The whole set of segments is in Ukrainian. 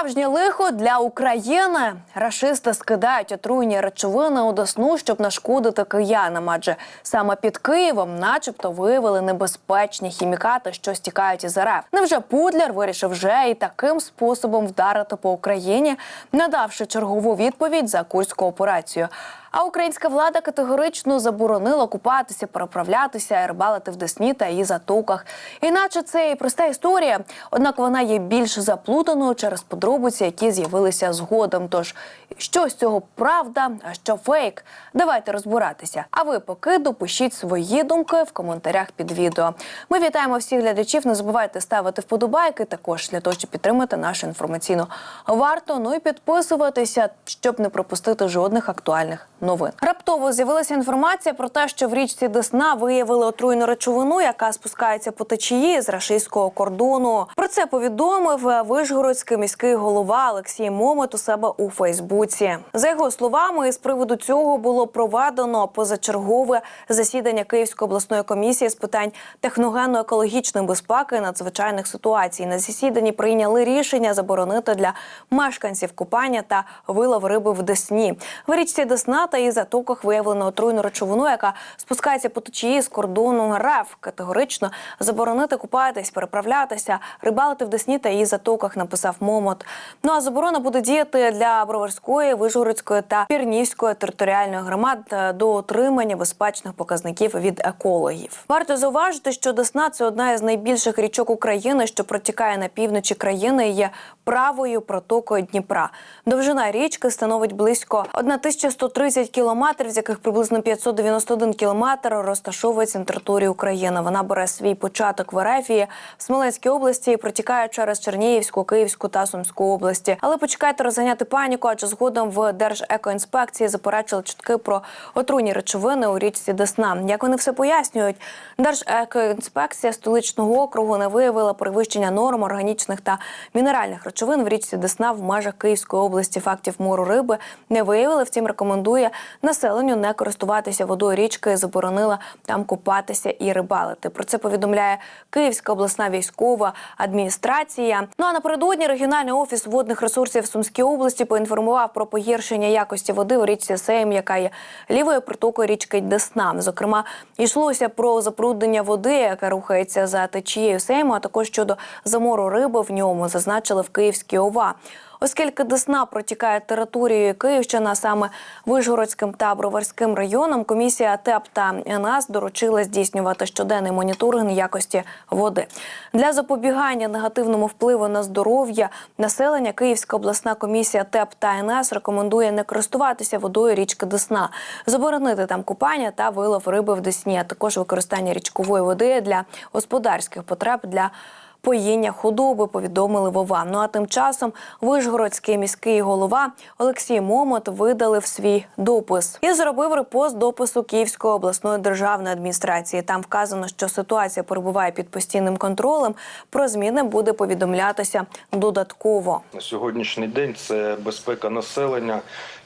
Справжнє лихо для України. Рашисти скидають отруйні речовини у Десну, щоб нашкодити киянам. Адже саме під Києвом, начебто, виявили небезпечні хімікати, що стікають із РФ. Невже Пудлер вирішив вже і таким способом вдарити по Україні, надавши чергову відповідь за курську операцію. А українська влада категорично заборонила купатися, переправлятися рибалити в Десні та її затоках. Іначе це і проста історія, однак вона є більш заплутаною через подробиці, які з'явилися згодом. Тож що з цього правда, а що фейк? Давайте розбиратися. А ви поки допишіть свої думки в коментарях під відео. Ми вітаємо всіх глядачів. Не забувайте ставити вподобайки також для того, щоб підтримати нашу інформаційну варту. Ну і підписуватися, щоб не пропустити жодних актуальних новин. Раптово з'явилася інформація про те, що в річці Десна виявили отруйну речовину, яка спускається по течії з рашистського кордону. Про це повідомив Вишгородський міський голова Олексій Момот у себе у Фейсбуці. За його словами, з приводу цього було проведено позачергове засідання Київської обласної комісії з питань техногенно-екологічної безпеки надзвичайних ситуацій. На засіданні прийняли рішення заборонити для мешканців купання та вилов риби в Десні. В річці Десна та її затоках виявлено отруйну речовину, яка спускається по течії з кордону РФ. Категорично заборонити купатись, переправлятися, рибалити в Десні та її затоках, написав Момот. Ну а заборона буде діяти для Броварської, Вижгородської та Пірнівської територіальної громад до отримання безпечних показників від екологів. Варто зауважити, що Десна це одна із найбільших річок України, що протікає на півночі країни. і Є правою протокою Дніпра. Довжина річки становить близько 1130 кілометрів, з яких приблизно 591 кілометр розташовується на території України. Вона бере свій початок в Ерефії, в Смоленській області і протікає через Чернігівську, Київську та Сумську області. Але почекайте розганяти паніку, адже згодом в Держекоінспекції заперечили чутки про отруйні речовини у річці Десна. Як вони все пояснюють, Держекоінспекція столичного округу не виявила перевищення норм органічних та мінеральних речовин в річці Десна в межах Київської області. Фактів мору риби не виявили. Втім, рекомендує населенню не користуватися водою річки, заборонила там купатися і рибалити. Про це повідомляє Київська обласна військова адміністрація. Ну а напередодні регіональний офіс водних ресурсів Сумській області поінформував про погіршення якості води у річці Сейм, яка є лівою притокою річки Десна. Зокрема, йшлося про запруднення води, яка рухається за течією Сейму, а також щодо замору риби в ньому, зазначили в Київській ОВА. Оскільки Десна протікає територією Київщина, саме Вишгородським та Броварським районом, комісія ТЕП та НАС доручила здійснювати щоденний моніторинг якості води для запобігання негативному впливу на здоров'я населення. Київська обласна комісія ТЕП та НАС рекомендує не користуватися водою річки Десна, заборонити там купання та вилов риби в Десні, а також використання річкової води для господарських потреб для поїння худоби, повідомили Вова. Ну а тим часом Вишгородський міський голова Олексій Момот видалив свій допис і зробив репост допису Київської обласної державної адміністрації. Там вказано, що ситуація перебуває під постійним контролем. Про зміни буде повідомлятися додатково. На сьогоднішній день це безпека населення,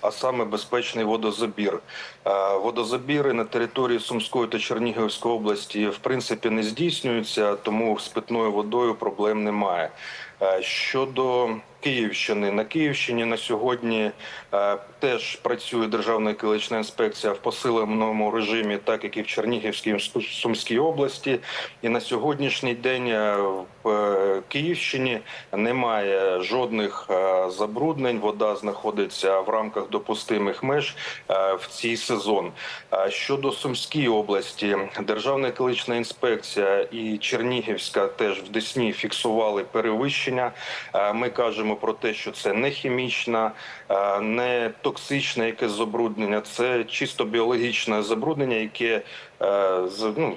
а саме безпечний водозабір. Е, Водозабіри на території Сумської та Чернігівської області в принципі не здійснюються, тому з питною водою проблем немає. Е, Щодо Київщини на Київщині на сьогодні е, теж працює Державна екологічна інспекція в посиленому режимі, так як і в Чернігівській і Сумській області. І на сьогоднішній день е, в Київщині немає жодних забруднень. Вода знаходиться в рамках допустимих меж в цей сезон. Щодо Сумської області, Державна екологічна інспекція і Чернігівська теж в Десні фіксували перевищення. Е, Ми кажемо про те, що це не хімічна, е, не токсичне якесь забруднення, це чисто біологічне забруднення, яке е, ну,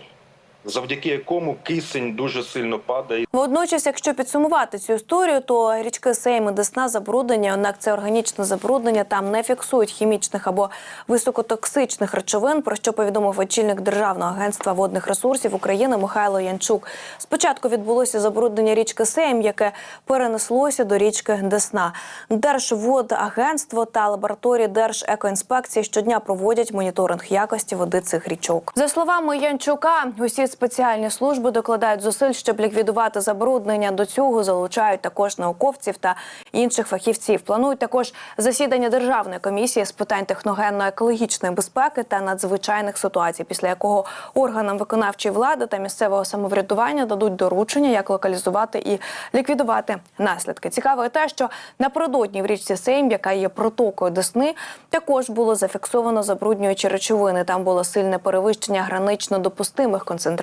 завдяки якому кисень дуже сильно падає. Водночас, якщо підсумувати цю історію, то річки Сейм і Десна забруднення, однак це органічне забруднення, там не фіксують хімічних або високотоксичних речовин, про що повідомив очільник Державного агентства водних ресурсів України Михайло Янчук. Спочатку відбулося забруднення річки Сейм, яке перенеслося до річки Десна. Держводагентство та лабораторії Держекоінспекції щодня проводять моніторинг якості води цих річок. За словами Янчука, усі спеціальні служби докладають зусиль, щоб ліквідувати забруднення. До цього залучають також науковців та інших фахівців. Планують також засідання державної комісії з питань техногенно-екологічної безпеки та надзвичайних ситуацій, після якого органам виконавчої влади та місцевого самоврядування дадуть доручення, як локалізувати і ліквідувати наслідки. Цікаво те, що напередодні в річці Сейм, яка є протокою Десни, також було зафіксовано забруднюючі речовини. Там було сильне перевищення гранично допустимих концентрацій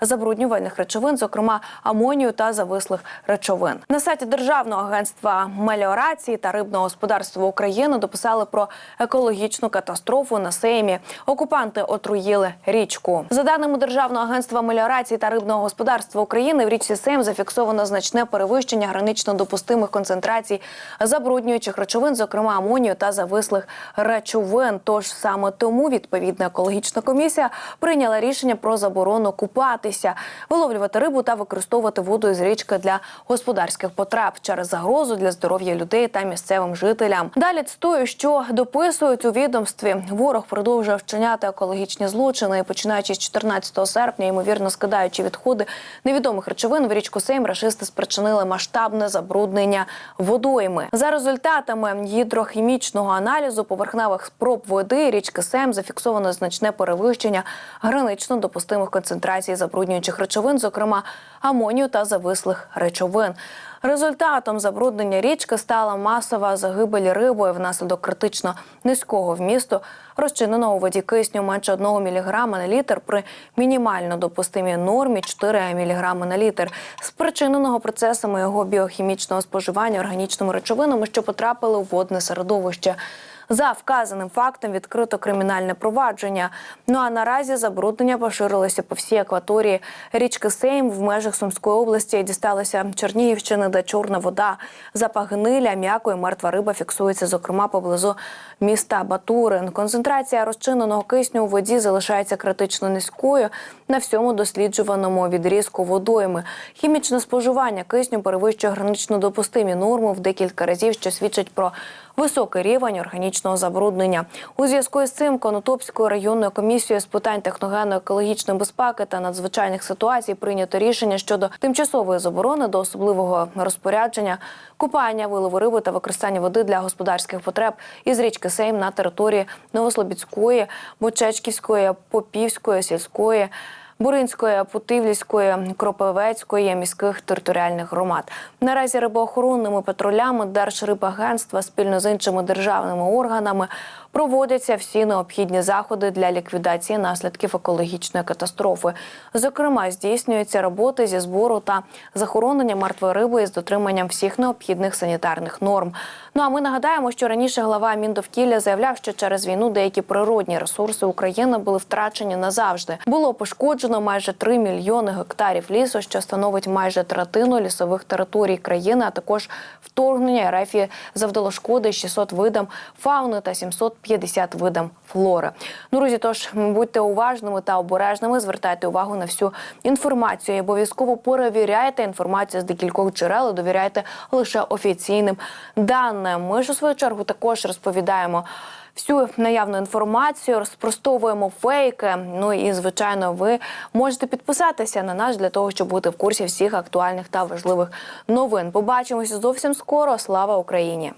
забруднювальних речовин, зокрема амонію та завислих речовин. На сайті Державного агентства меліорації та рибного господарства України дописали про екологічну катастрофу на Сеймі. Окупанти отруїли річку. За даними Державного агентства меліорації та рибного господарства України, в річці Сейм зафіксовано значне перевищення гранично допустимих концентрацій забруднюючих речовин, зокрема амонію та завислих речовин. Тож саме тому відповідна екологічна комісія прийняла рішення про заборону купатися, виловлювати рибу та використовувати воду із річки для господарських потреб через загрозу для здоров'я людей та місцевим жителям. Далі цитую, що дописують у відомстві. Ворог продовжує вчиняти екологічні злочини, починаючи з 14 серпня, ймовірно скидаючи відходи невідомих речовин в річку Сейм, рашисти спричинили масштабне забруднення водойми. За результатами гідрохімічного аналізу поверхневих спроб води річки Сейм зафіксовано значне перевищення гранично допустимих концентрацій забруднюючих речовин, зокрема амонію та завислих речовин. Результатом забруднення річки стала масова загибель рибою внаслідок критично низького вмісту розчиненого у воді кисню менше 1 мг на літр при мінімально допустимій нормі 4 мг на літр, спричиненого процесами його біохімічного споживання органічними речовинами, що потрапили у водне середовище. За вказаним фактом відкрито кримінальне провадження. Ну а наразі забруднення поширилося по всій акваторії річки Сейм в межах Сумської області. Дісталося Чернігівщини, де чорна вода, запах гниля, м'яко і мертва риба фіксується, зокрема поблизу міста Батурин. Концентрація розчиненого кисню у воді залишається критично низькою на всьому досліджуваному відрізку водойми. Хімічне споживання кисню перевищує гранично допустимі норми в декілька разів, що свідчить про високий рівень органічного забруднення. У зв'язку із цим Конотопською районною комісією з питань техногенно-екологічної безпеки та надзвичайних ситуацій прийнято рішення щодо тимчасової заборони до особливого розпорядження купання, вилову риби та використання води для господарських потреб із річки Сейм на території Новослобідської, Бочечківської, Попівської, сільської. Буринської, Путивлівської, Кропивецької міських територіальних громад. Наразі рибоохоронними патрулями Держрибагентства спільно з іншими державними органами проводяться всі необхідні заходи для ліквідації наслідків екологічної катастрофи. Зокрема, здійснюються роботи зі збору та захоронення мертвої риби із дотриманням всіх необхідних санітарних норм. Ну а ми нагадаємо, що раніше глава Міндовкілля заявляв, що через війну деякі природні ресурси України були втрачені назавжди. Було пошкоджено майже 3 мільйони гектарів лісу, що становить майже третину лісових територій країни, а також вторгнення РФ завдало шкоди 600 видам фауни та 750 видам флори. Ну, друзі, тож будьте уважними та обережними, звертайте увагу на всю інформацію. І обов'язково перевіряйте інформацію з декількох джерел, і довіряйте лише офіційним даним. Ми ж у свою чергу також розповідаємо. Всю наявну інформацію розпростовуємо фейки. Ну і звичайно, ви можете підписатися на нас для того, щоб бути в курсі всіх актуальних та важливих новин. Побачимося зовсім скоро. Слава Україні!